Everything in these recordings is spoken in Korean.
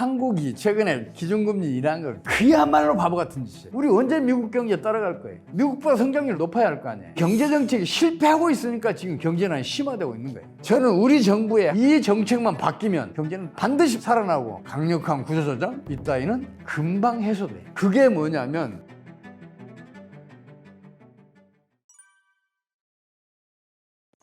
한국이 최근에 기준금리 인하한 거 그야말로 바보 같은 짓이에요. 우리 언제 미국 경제 따라갈 거예요? 미국보다 성장률 높아야 할 거 아니에요. 경제 정책이 실패하고 있으니까 지금 경제난이 심화되고 있는 거예요. 저는 우리 정부의 이 정책만 바뀌면 경제는 반드시 살아나고 강력한 구조조정 이따위는 금방 해소돼요. 그게 뭐냐면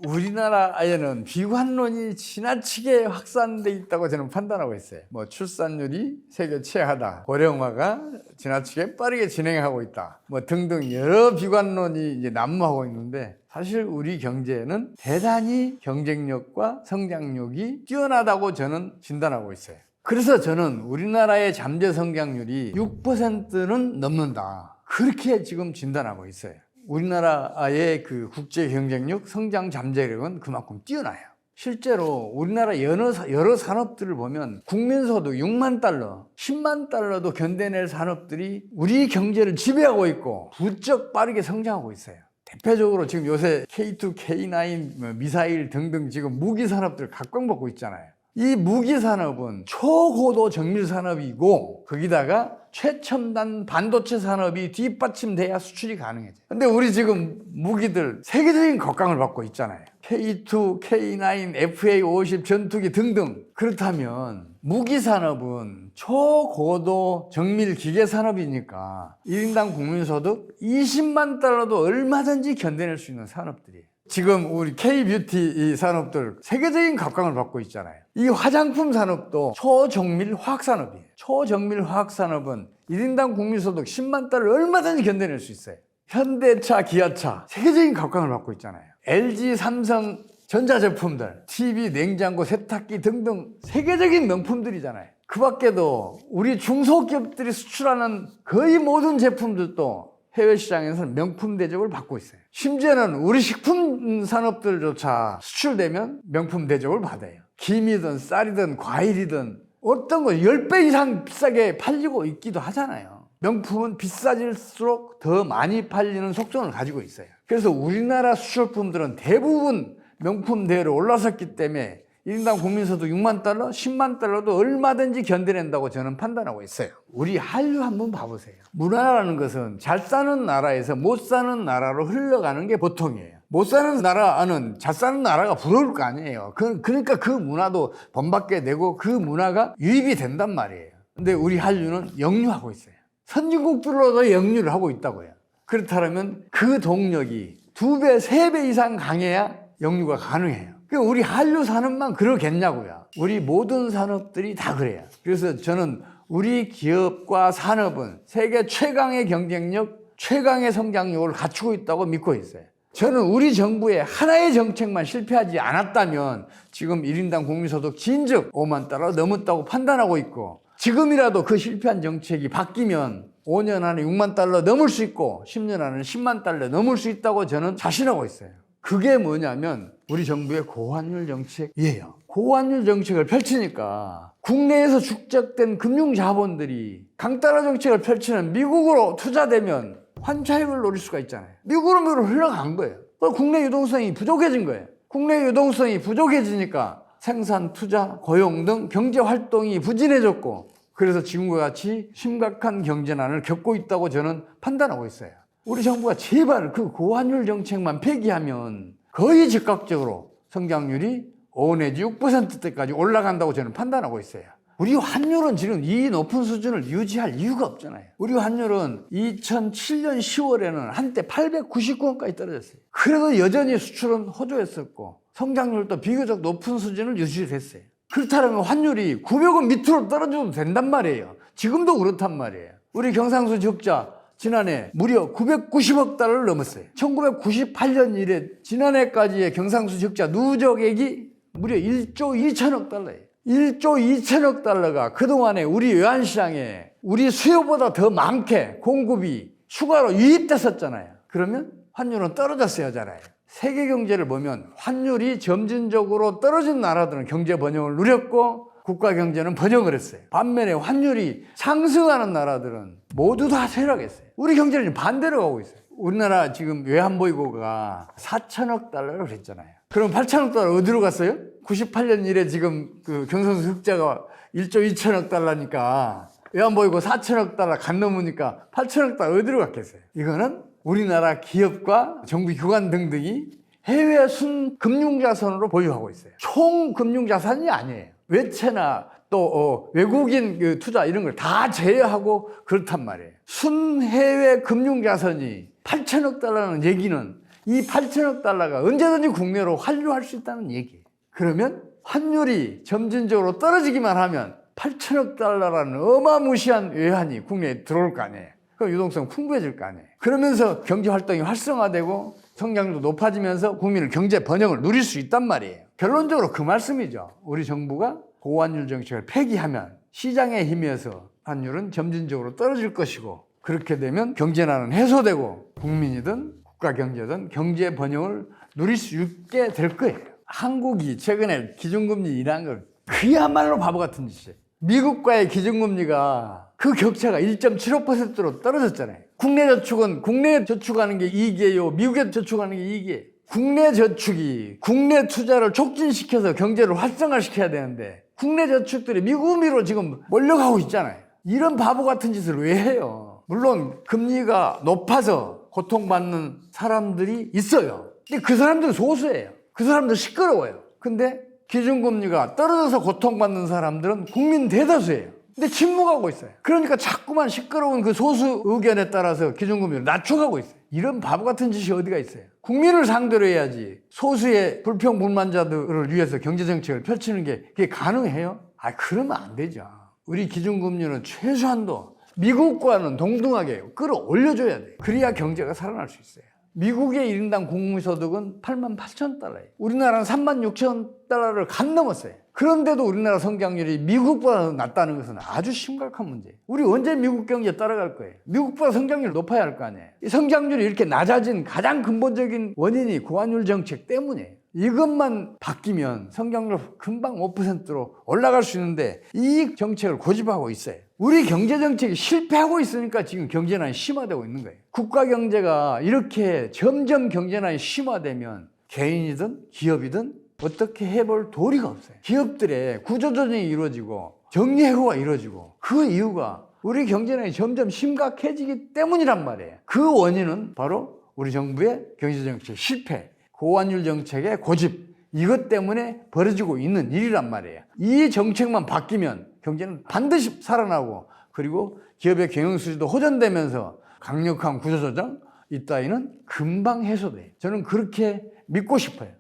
우리나라에는 비관론이 지나치게 확산돼 있다고 저는 판단하고 있어요. 뭐 출산율이 세계 최하다, 고령화가 지나치게 빠르게 진행하고 있다, 뭐 등등 여러 비관론이 이제 난무하고 있는데 사실 우리 경제는 대단히 경쟁력과 성장력이 뛰어나다고 저는 진단하고 있어요. 그래서 저는 우리나라의 잠재 성장률이 6%는 넘는다. 그렇게 지금 진단하고 있어요. 우리나라의 그 국제 경쟁력, 성장 잠재력은 그만큼 뛰어나요. 실제로 우리나라 여러, 사- 여러 산업들을 보면 국민소득 6만 달러, 10만 달러도 견뎌낼 산업들이 우리 경제를 지배하고 있고 부쩍 빠르게 성장하고 있어요. 대표적으로 지금 요새 K2, K9, 뭐 미사일 등등 지금 무기 산업들 각광받고 있잖아요. 이 무기 산업은 초고도 정밀 산업이고 거기다가 최첨단 반도체 산업이 뒷받침돼야 수출이 가능해져. 근데 우리 지금 무기들 세계적인 각광을 받고 있잖아요. K2, K9, FA50 전투기 등등. 그렇다면 무기 산업은 초고도 정밀 기계 산업이니까 1인당 국민소득 20만 달러도 얼마든지 견뎌낼 수 있는 산업들이에요. 지금 우리 K-뷰티 이 산업들 세계적인 각광을 받고 있잖아요. 이 화장품 산업도 초정밀 화학 산업이에요. 초정밀 화학 산업은 1인당 국민소득 10만 달러 얼마든지 견뎌낼 수 있어요. 현대차, 기아차 세계적인 각광을 받고 있잖아요. LG, 삼성 전자제품들, TV, 냉장고, 세탁기 등등 세계적인 명품들이잖아요. 그 밖에도 우리 중소기업들이 수출하는 거의 모든 제품들도 해외 시장에서는 명품 대접을 받고 있어요. 심지어는 우리 식품 산업들조차 수출되면 명품 대접을 받아요. 김이든 쌀이든 과일이든 어떤 거 10배 이상 비싸게 팔리고 있기도 하잖아요. 명품은 비싸질수록 더 많이 팔리는 속성을 가지고 있어요. 그래서 우리나라 수출품들은 대부분 명품대로 올라섰기 때문에 1인당 국민소득 6만 달러, 10만 달러도 얼마든지 견뎌낸다고 저는 판단하고 있어요. 우리 한류 한번 봐보세요. 문화라는 것은 잘 사는 나라에서 못 사는 나라로 흘러가는 게 보통이에요. 못 사는 나라는 잘 사는 나라가 부러울 거 아니에요. 그, 그러니까 그 문화도 번받게 되고 그 문화가 유입이 된단 말이에요. 근데 우리 한류는 역류하고 있어요. 선진국들로도 역류를 하고 있다고요. 그렇다면 그 동력이 두 배, 세 배 이상 강해야 역류가 가능해요. 그 우리 한류 산업만 그러겠냐고요. 우리 모든 산업들이 다 그래요. 그래서 저는 우리 기업과 산업은 세계 최강의 경쟁력, 최강의 성장력을 갖추고 있다고 믿고 있어요. 저는 우리 정부의 하나의 정책만 실패하지 않았다면 지금 1인당 국민소득 진즉 5만 달러 넘었다고 판단하고 있고 지금이라도 그 실패한 정책이 바뀌면 5년 안에 6만 달러 넘을 수 있고 10년 안에 10만 달러 넘을 수 있다고 저는 자신하고 있어요. 그게 뭐냐면 우리 정부의 고환율 정책이에요. 고환율 정책을 펼치니까 국내에서 축적된 금융 자본들이 강따라 정책을 펼치는 미국으로 투자되면 환차익을 노릴 수가 있잖아요. 미국으로 흘러간 거예요. 국내 유동성이 부족해진 거예요. 국내 유동성이 부족해지니까 생산, 투자, 고용 등 경제 활동이 부진해졌고 그래서 지금과 같이 심각한 경제난을 겪고 있다고 저는 판단하고 있어요. 우리 정부가 제발 그 고환율 정책만 폐기하면 거의 즉각적으로 성장률이 5 내지 6%대까지 올라간다고 저는 판단하고 있어요. 우리 환율은 지금 이 높은 수준을 유지할 이유가 없잖아요. 우리 환율은 2007년 10월에는 한때 899원까지 떨어졌어요. 그래도 여전히 수출은 호조했었고 성장률도 비교적 높은 수준을 유지했어요. 그렇다면 환율이 900원 밑으로 떨어져도 된단 말이에요. 지금도 그렇단 말이에요. 우리 경상수 적자 지난해 무려 990억 달러를 넘었어요. 1998년 이래 지난해까지의 경상수 적자 누적액이 무려 1조 2천억 달러예요. 1조 2천억 달러가 그동안에 우리 외환시장에 우리 수요보다 더 많게 공급이 추가로 유입됐었잖아요. 그러면 환율은 떨어졌어야 하잖아요. 세계 경제를 보면 환율이 점진적으로 떨어진 나라들은 경제 번영을 누렸고 국가 경제는 번영을 했어요. 반면에 환율이 상승하는 나라들은 모두 다 쇠락했어요. 우리 경제는 반대로 가고 있어요. 우리나라 지금 외환보유고가 4천억 달러를 했잖아요. 그럼 8천억 달러 어디로 갔어요? 98년 이래 지금 그 경상수 흑자가 1조 2천억 달러니까 외환보이고 4천억 달러 간 넘으니까 8천억 달러 어디로 갔겠어요? 이거는 우리나라 기업과 정부 기관 등등이 해외 순 금융자산으로 보유하고 있어요. 총 금융자산이 아니에요. 외채나 또 어, 외국인 그 투자 이런 걸 다 제외하고 그렇단 말이에요. 순 해외 금융자산이 8천억 달러라는 얘기는 이 8천억 달러가 언제든지 국내로 환류할 수 있다는 얘기예요. 그러면 환율이 점진적으로 떨어지기만 하면 8천억 달러라는 어마무시한 외환이 국내에 들어올 거 아니에요. 그럼 유동성 풍부해질 거 아니에요. 그러면서 경제 활동이 활성화되고 성장률도 높아지면서 국민은 경제 번영을 누릴 수 있단 말이에요. 결론적으로 그 말씀이죠. 우리 정부가 고환율 정책을 폐기하면 시장에 힘에서 환율은 점진적으로 떨어질 것이고 그렇게 되면 경제난은 해소되고 국민이든 국가 경제든 경제 번영을 누릴 수 있게 될 거예요. 한국이 최근에 기준금리 인하한 걸 그야말로 바보 같은 짓이에요. 미국과의 기준금리가 그 격차가 1.75%로 떨어졌잖아요. 국내 저축은 국내 저축하는 게 이익이에요. 미국에 저축하는 게 이익이에요. 국내 저축이 국내 투자를 촉진시켜서 경제를 활성화시켜야 되는데 국내 저축들이 미국으로 지금 몰려가고 있잖아요. 이런 바보 같은 짓을 왜 해요? 물론 금리가 높아서 고통받는 사람들이 있어요. 근데 그 사람들은 소수예요. 그 사람들 시끄러워요. 근데 기준금리가 떨어져서 고통받는 사람들은 국민 대다수예요. 근데 침묵하고 있어요. 그러니까 자꾸만 시끄러운 그 소수 의견에 따라서 기준금리를 낮춰가고 있어요. 이런 바보 같은 짓이 어디가 있어요? 국민을 상대로 해야지 소수의 불평 불만자들을 위해서 경제정책을 펼치는 게 그게 가능해요? 아, 그러면 안 되죠. 우리 기준금리는 최소한도 미국과는 동등하게 끌어올려줘야 돼요. 그래야 경제가 살아날 수 있어요. 미국의 1인당 국민소득은 8만 8천 달러예요. 우리나라는 3만 6천 달러를 간 넘었어요. 그런데도 우리나라 성장률이 미국보다 낮다는 것은 아주 심각한 문제예요. 우리 언제 미국 경제 따라갈 거예요? 미국보다 성장률 높아야 할 거 아니에요. 이 성장률이 이렇게 낮아진 가장 근본적인 원인이 고환율 정책 때문이에요. 이것만 바뀌면 성장률 금방 5%로 올라갈 수 있는데 이 정책을 고집하고 있어요. 우리 경제 정책이 실패하고 있으니까 지금 경제난이 심화되고 있는 거예요. 국가 경제가 이렇게 점점 경제난이 심화되면 개인이든 기업이든 어떻게 해볼 도리가 없어요. 기업들의 구조조정이 이루어지고 정리해고가 이루어지고 그 이유가 우리 경제난이 점점 심각해지기 때문이란 말이에요. 그 원인은 바로 우리 정부의 경제정책 실패, 고환율 정책의 고집, 이것 때문에 벌어지고 있는 일이란 말이에요. 이 정책만 바뀌면 경제는 반드시 살아나고 그리고 기업의 경영수지도 호전되면서 강력한 구조조정 이따위는 금방 해소돼요. 저는 그렇게 믿고 싶어요.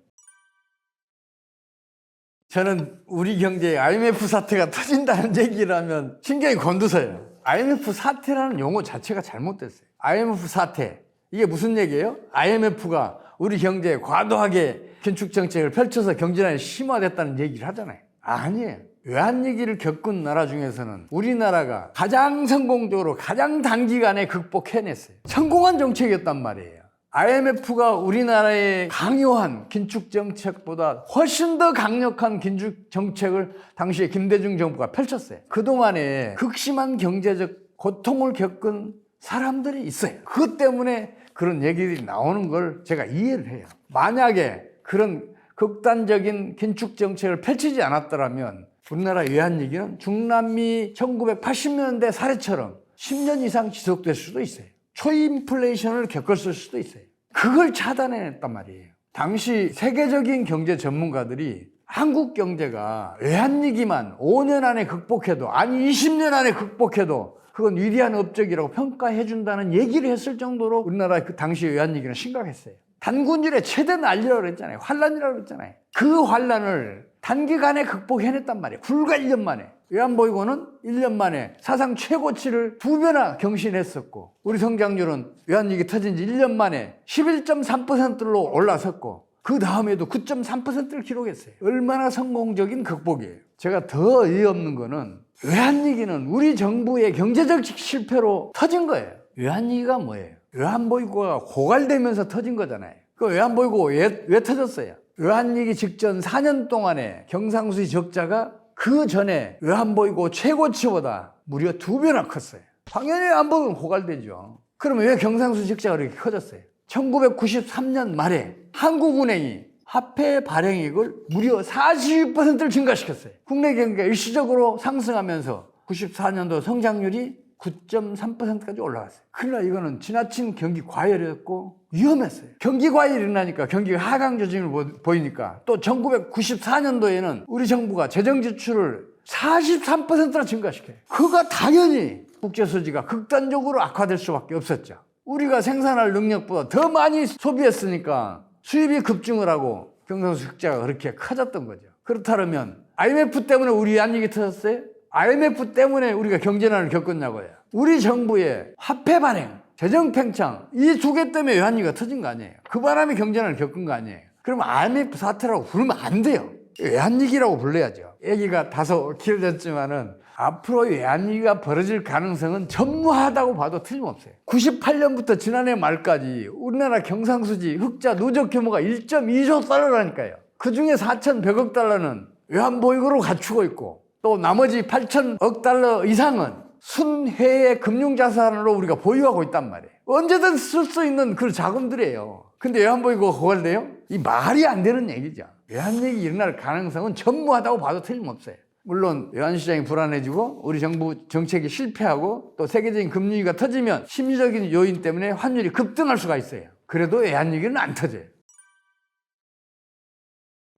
저는 우리 경제에 IMF 사태가 터진다는 얘기라면 신경이 곤두서요. IMF 사태라는 용어 자체가 잘못됐어요. IMF 사태. 이게 무슨 얘기예요? IMF가 우리 경제에 과도하게 긴축 정책을 펼쳐서 경제난이 심화됐다는 얘기를 하잖아요. 아니에요. 외환 위기를 겪은 나라 중에서는 우리나라가 가장 성공적으로 가장 단기간에 극복해냈어요. 성공한 정책이었단 말이에요. IMF가 우리나라의 강요한 긴축 정책보다 훨씬 더 강력한 긴축 정책을 당시에 김대중 정부가 펼쳤어요. 그동안에 극심한 경제적 고통을 겪은 사람들이 있어요. 그것 때문에 그런 얘기들이 나오는 걸 제가 이해를 해요. 만약에 그런 극단적인 긴축 정책을 펼치지 않았더라면 우리나라 외환위기는 중남미 1980년대 사례처럼 10년 이상 지속될 수도 있어요. 초인플레이션을 겪었을 수도 있어요. 그걸 차단해냈단 말이에요. 당시 세계적인 경제 전문가들이 한국 경제가 외환위기만 5년 안에 극복해도 아니 20년 안에 극복해도 그건 위대한 업적이라고 평가해준다는 얘기를 했을 정도로 우리나라 그 당시 외환위기는 심각했어요. 단군일의 최대 난리라고 그랬잖아요. 환란이라고 그랬잖아요. 그 환란을 단기간에 극복해냈단 말이에요. 불과 1년 만에. 외환보이고는 1년 만에 사상 최고치를 두 배나 경신했었고 우리 성장률은 외환위기 터진 지 1년 만에 11.3%로 올라섰고 그 다음에도 9.3%를 기록했어요. 얼마나 성공적인 극복이에요. 제가 더 어이없는 거는 외환위기는 우리 정부의 경제적 실패로 터진 거예요. 외환위기가 뭐예요? 외환보이고가 고갈되면서 터진 거잖아요. 그 외환보이고 왜, 왜 터졌어요? 외환위기 직전 4년 동안에 경상수지 적자가 그 전에 외환보이고 최고치보다 무려 두 배나 컸어요. 당연히 외환보이고는 고갈되죠. 그러면 왜 경상수지 적자가 그렇게 커졌어요? 1993년 말에 한국은행이 화폐 발행액을 무려 42%를 증가시켰어요. 국내 경기가 일시적으로 상승하면서 94년도 성장률이 9.3%까지 올라갔어요. 그러나 이거는 지나친 경기 과열이었고 위험했어요. 경기 과열이 일어나니까 경기가 하강 조짐을 보- 보이니까 또 1994년도에는 우리 정부가 재정 지출을 43%나 증가시켜요. 그가 당연히 국제 수지가 극단적으로 악화될 수밖에 없었죠. 우리가 생산할 능력보다 더 많이 소비했으니까 수입이 급증을 하고 경상수 흑자가 그렇게 커졌던 거죠. 그렇다면 IMF 때문에 우리 외환위기 터졌어요? IMF 때문에 우리가 경제난을 겪었냐고요. 우리 정부의 화폐 발행, 재정 팽창 이 두 개 때문에 외환위기가 터진 거 아니에요. 그 바람에 경제난을 겪은 거 아니에요. 그럼 IMF 사태라고 부르면 안 돼요. 외환위기라고 불러야죠. 얘기가 다소 길어졌지만은 앞으로 외환위기가 벌어질 가능성은 전무하다고 봐도 틀림없어요. 98년부터 지난해 말까지 우리나라 경상수지 흑자 누적 규모가 1.2조 달러라니까요. 그 중에 4,100억 달러는 외환보유고로 갖추고 있고 또 나머지 8천억 달러 이상은 순회의 금융자산으로 우리가 보유하고 있단 말이에요. 언제든 쓸 수 있는 그 자금들이에요. 근데 외환보유고가 고갈돼요? 이 말이 안 되는 얘기죠. 외환위기 일어날 가능성은 전무하다고 봐도 틀림없어요. 물론 외환시장이 불안해지고 우리 정부 정책이 실패하고 또 세계적인 금리가 터지면 심리적인 요인 때문에 환율이 급등할 수가 있어요. 그래도 외환위기는 안 터져요.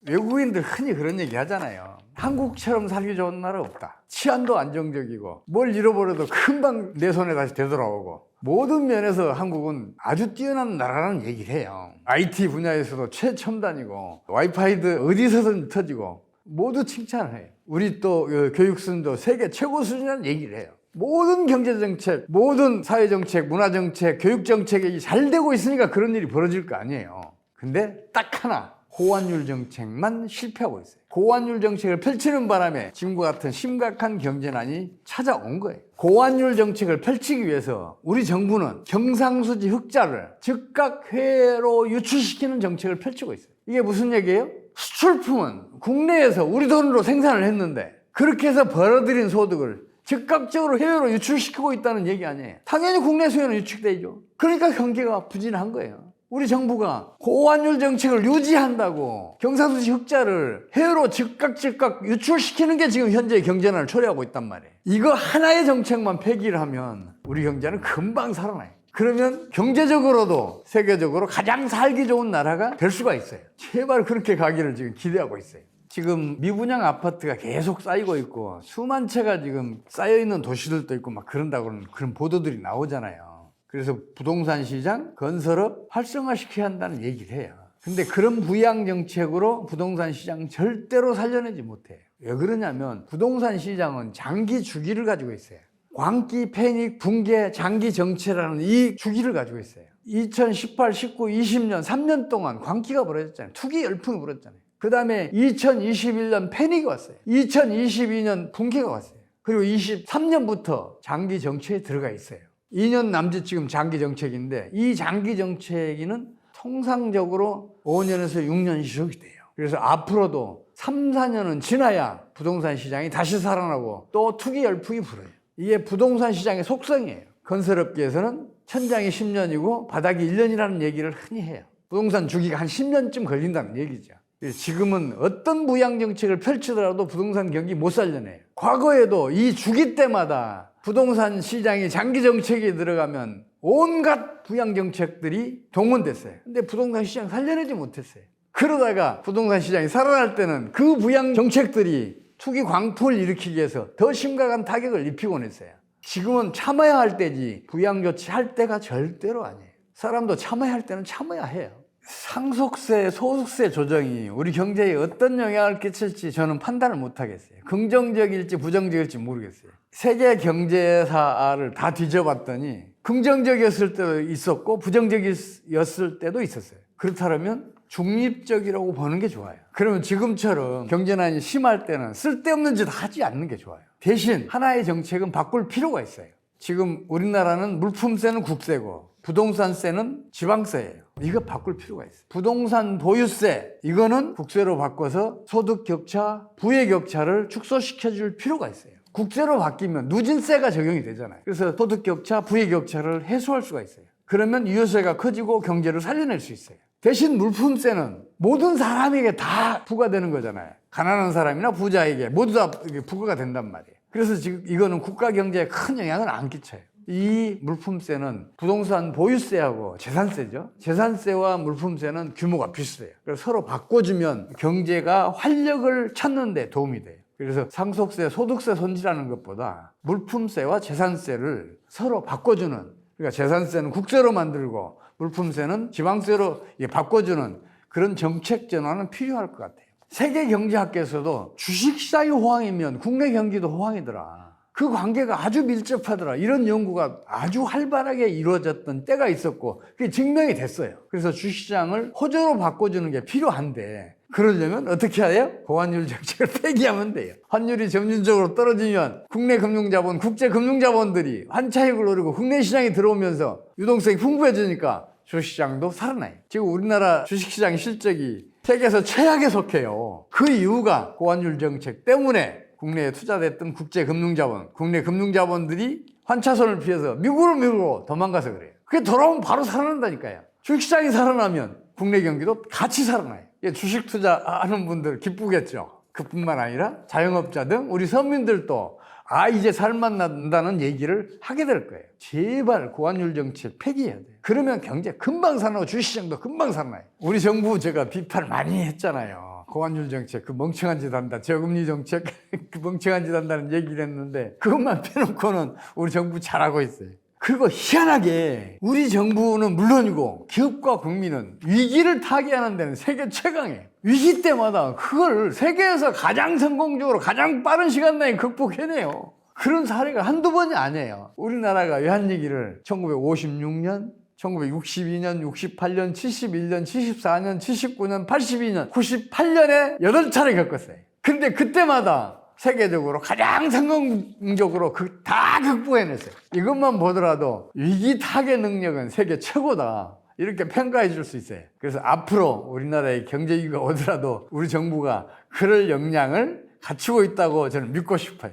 외국인들 흔히 그런 얘기 하잖아요. 한국처럼 살기 좋은 나라 없다. 치안도 안정적이고 뭘 잃어버려도 금방 내 손에 다시 되돌아오고 모든 면에서 한국은 아주 뛰어난 나라라는 얘기를 해요. IT 분야에서도 최첨단이고 와이파이도 어디서든 터지고 모두 칭찬을 해요. 우리 또 어, 교육 수준도 세계 최고 수준이라는 얘기를 해요. 모든 경제 정책, 모든 사회 정책, 문화 정책, 교육 정책이 잘 되고 있으니까 그런 일이 벌어질 거 아니에요. 근데 딱 하나 고환율 정책만 실패하고 있어요. 고환율 정책을 펼치는 바람에 지금과 같은 심각한 경제난이 찾아온 거예요. 고환율 정책을 펼치기 위해서 우리 정부는 경상수지 흑자를 즉각 해외로 유출시키는 정책을 펼치고 있어요. 이게 무슨 얘기예요? 수출품은 국내에서 우리 돈으로 생산을 했는데 그렇게 해서 벌어들인 소득을 즉각적으로 해외로 유출시키고 있다는 얘기 아니에요. 당연히 국내 수요는 유축되죠. 그러니까 경기가 부진한 거예요. 우리 정부가 고환율 정책을 유지한다고 경상수지 흑자를 해외로 즉각 즉각 유출시키는 게 지금 현재 경제난을 초래하고 있단 말이에요. 이거 하나의 정책만 폐기를 하면 우리 경제는 금방 살아나요. 그러면 경제적으로도 세계적으로 가장 살기 좋은 나라가 될 수가 있어요. 제발 그렇게 가기를 지금 기대하고 있어요. 지금 미분양 아파트가 계속 쌓이고 있고 수만 채가 지금 쌓여 있는 도시들도 있고 막 그런다고는 그런 보도들이 나오잖아요. 그래서 부동산 시장, 건설업 활성화시켜야 한다는 얘기를 해요. 근데 그런 부양 정책으로 부동산 시장 절대로 살려내지 못해요. 왜 그러냐면 부동산 시장은 장기 주기를 가지고 있어요. 광기, 패닉, 붕괴, 장기 정체라는 이 주기를 가지고 있어요. 2018, 19, 20년, 3년 동안 광기가 벌어졌잖아요. 투기 열풍이 불었잖아요. 그 다음에 2021년 패닉이 왔어요. 2022년 붕괴가 왔어요. 그리고 23년부터 장기 정체에 들어가 있어요. 2년 남짓 지금 장기 정책인데 이 장기 정책이는 통상적으로 5년에서 6년 지속이 돼요. 그래서 앞으로도 3, 4년은 지나야 부동산 시장이 다시 살아나고 또 투기 열풍이 불어요. 이게 부동산 시장의 속성이에요. 건설업계에서는 천장이 10년이고 바닥이 1년이라는 얘기를 흔히 해요. 부동산 주기가 한 10년쯤 걸린다는 얘기죠. 지금은 어떤 부양 정책을 펼치더라도 부동산 경기 못 살려내요. 과거에도 이 주기 때마다 부동산 시장이 장기 정책에 들어가면 온갖 부양 정책들이 동원됐어요. 근데 부동산 시장 살려내지 못했어요. 그러다가 부동산 시장이 살아날 때는 그 부양 정책들이 투기 광풍을 일으키기 위해서 더 심각한 타격을 입히곤 했어요. 지금은 참아야 할 때지 부양 조치할 때가 절대로 아니에요. 사람도 참아야 할 때는 참아야 해요. 상속세, 소득세 조정이 우리 경제에 어떤 영향을 끼칠지 저는 판단을 못 하겠어요. 긍정적일지 부정적일지 모르겠어요. 세계 경제사를 다 뒤져봤더니 긍정적이었을 때도 있었고 부정적이었을 때도 있었어요. 그렇다면 중립적이라고 보는 게 좋아요. 그러면 지금처럼 경제난이 심할 때는 쓸데없는 짓 하지 않는 게 좋아요. 대신 하나의 정책은 바꿀 필요가 있어요. 지금 우리나라는 물품세는 국세고 부동산세는 지방세예요. 이거 바꿀 필요가 있어요. 부동산 보유세 이거는 국세로 바꿔서 소득 격차, 부의 격차를 축소시켜 줄 필요가 있어요. 국세로 바뀌면 누진세가 적용이 되잖아요. 그래서 소득 격차, 부의 격차를 해소할 수가 있어요. 그러면 유효세가 커지고 경제를 살려낼 수 있어요. 대신 물품세는 모든 사람에게 다 부과되는 거잖아요. 가난한 사람이나 부자에게 모두 다 부과가 된단 말이에요. 그래서 지금 이거는 국가 경제에 큰 영향을 안 끼쳐요. 이 물품세는 부동산 보유세하고 재산세죠. 재산세와 물품세는 규모가 비슷해요. 그래서 서로 바꿔주면 경제가 활력을 찾는 데 도움이 돼요. 그래서 상속세, 소득세 손질하는 것보다 물품세와 재산세를 서로 바꿔주는 그러니까 재산세는 국세로 만들고 물품세는 지방세로 바꿔주는 그런 정책 전환은 필요할 것 같아요. 세계 경제학계에서도 주식 시장이 호황이면 국내 경기도 호황이더라. 그 관계가 아주 밀접하더라. 이런 연구가 아주 활발하게 이루어졌던 때가 있었고 그게 증명이 됐어요. 그래서 주식시장을 호조로 바꿔주는 게 필요한데 그러려면 어떻게 해야 돼요? 고환율 정책을 폐기하면 돼요. 환율이 점진적으로 떨어지면 국내 금융자본, 국제 금융자본들이 환차익을 노리고 국내 시장에 들어오면서 유동성이 풍부해지니까 주식시장도 살아나요. 지금 우리나라 주식시장 실적이 세계에서 최악에 속해요. 그 이유가 고환율 정책 때문에 국내에 투자됐던 국제 금융자본, 국내 금융자본들이 환차선을 피해서 미국으로 미국으로 도망가서 그래요. 그게 돌아오면 바로 살아난다니까요. 주식시장이 살아나면 국내 경기도 같이 살아나요. 이게 주식 투자하는 분들 기쁘겠죠. 그뿐만 아니라 자영업자 등 우리 서민들도 아 이제 살만난다는 얘기를 하게 될 거예요. 제발 고환율 정책 폐기해야 돼요. 그러면 경제 금방 살아나고 주식시장도 금방 살아나요. 우리 정부 제가 비판을 많이 했잖아요. 고환율 정책 그 멍청한 짓 한다. 저금리 정책 그 멍청한 짓 한다는 얘기를 했는데 그것만 빼놓고는 우리 정부 잘하고 있어요. 그리고 희한하게 우리 정부는 물론이고 기업과 국민은 위기를 타개하는 데는 세계 최강이에요. 위기 때마다 그걸 세계에서 가장 성공적으로 가장 빠른 시간 내에 극복해내요. 그런 사례가 한두 번이 아니에요. 우리나라가 외환 위기를 1956년, 1962년, 68년, 71년, 74년, 79년, 82년, 98년에 8차례 겪었어요. 근데 그때마다 세계적으로 가장 성공적으로 그 다 극복해냈어요. 이것만 보더라도 위기 타개 능력은 세계 최고다. 이렇게 평가해 줄 수 있어요. 그래서 앞으로 우리나라의 경제 위기가 오더라도 우리 정부가 그럴 역량을 갖추고 있다고 저는 믿고 싶어요.